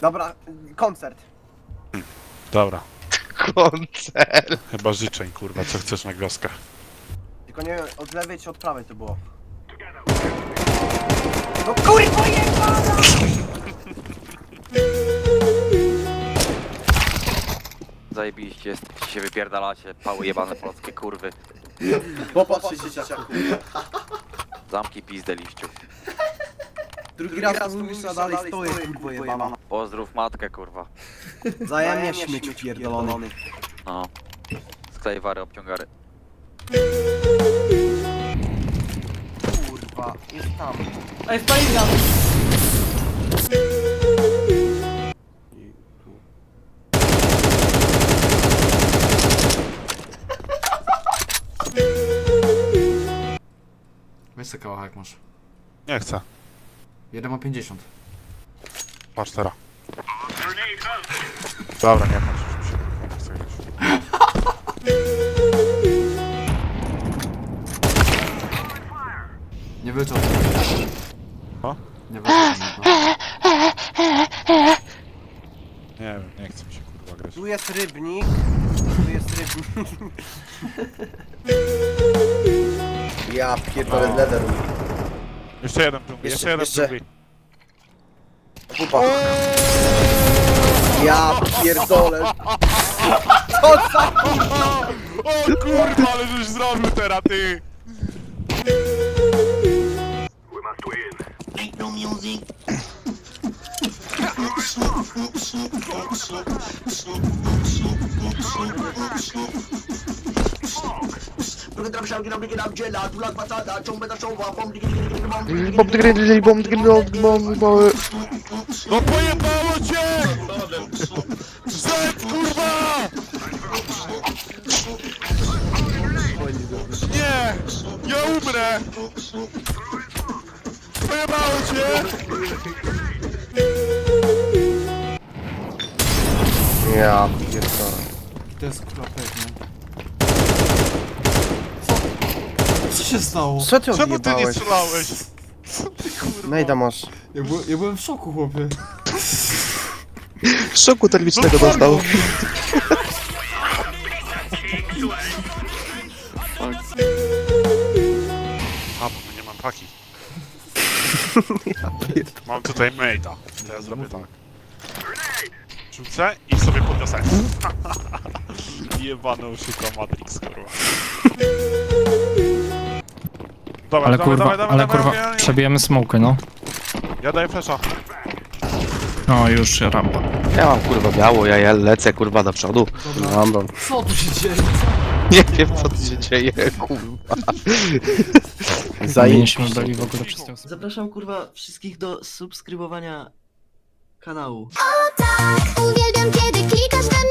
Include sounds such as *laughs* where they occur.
Dobra, koncert. Dobra, Koncert. chyba życzeń, kurwa, co chcesz na gwiazdkę. Tylko nie wiem, od lewej czy od prawej to było. No kurwa jebana! Zajebiście, się wypierdalacie, pały jebane polskie kurwy. Popatrz się dzieciaku. Zamki pizdę liściu. Drugi raz mówisz, a dalej stoję kurwa jebana. Pozdrów matkę kurwa. Zajemnie śmieciu pierdolony. No. Sklej wary, obciągary. Kurwa, jest tam. Ej, stoi Weź se kałach jak masz. Nie chcę. Jeden ma 50. Patrz teraz. Dobra, nie patrz, już mi się kurwa nie chce grać. *laughs* Nie wyczuł. Co? Nie wyczuł. Nie wiem, nie chce mi się kurwa grać. Tu jest rybnik. Tu jest rybnik. *laughs* Ja pierdolę leder. Jeszcze jeden dżungli, jeszcze, Jeszcze- jeden jeszcze. dżungli. Pupa. Ja pierdolę. O kurwa, ale żeś zrobił teraz, ty! No pojebało cię! Zed, kurwa! Nie! Ja umrę! Pojebało cię! Ja pierdolę. To jest kurwa pewnie. Co? Co się stało? Co ty Czemu ty nie odjebałeś? strzelałeś? Co ty kurwa? Nejda masz. Ja, byłem- ja byłem w szoku, chłopie. Szoku termicznego No dostał. A, bo nie mam paki. *laughs* Mam tutaj mate'a. To ja zrobię tak. Rzucę i sobie podniosę. *laughs* Jebany oszuka Matrix, kurwa. Dobra, Ale dawaj, kurwa, dawaj, dawaj, ale dawaj, kurwa, dawaj, przebijemy smokę, no. Ja daję flasha. No już rampa. Ja mam kurwa biało, ja, ja lecę kurwa do przodu. Dobra. Co tu się dzieje? Nie wiem co tu się dzieje, kurwa. *laughs* Zajęliśmy byli w ogóle przez Zapraszam kurwa wszystkich do subskrybowania kanału. Uwielbiam kiedy klikasz we mnie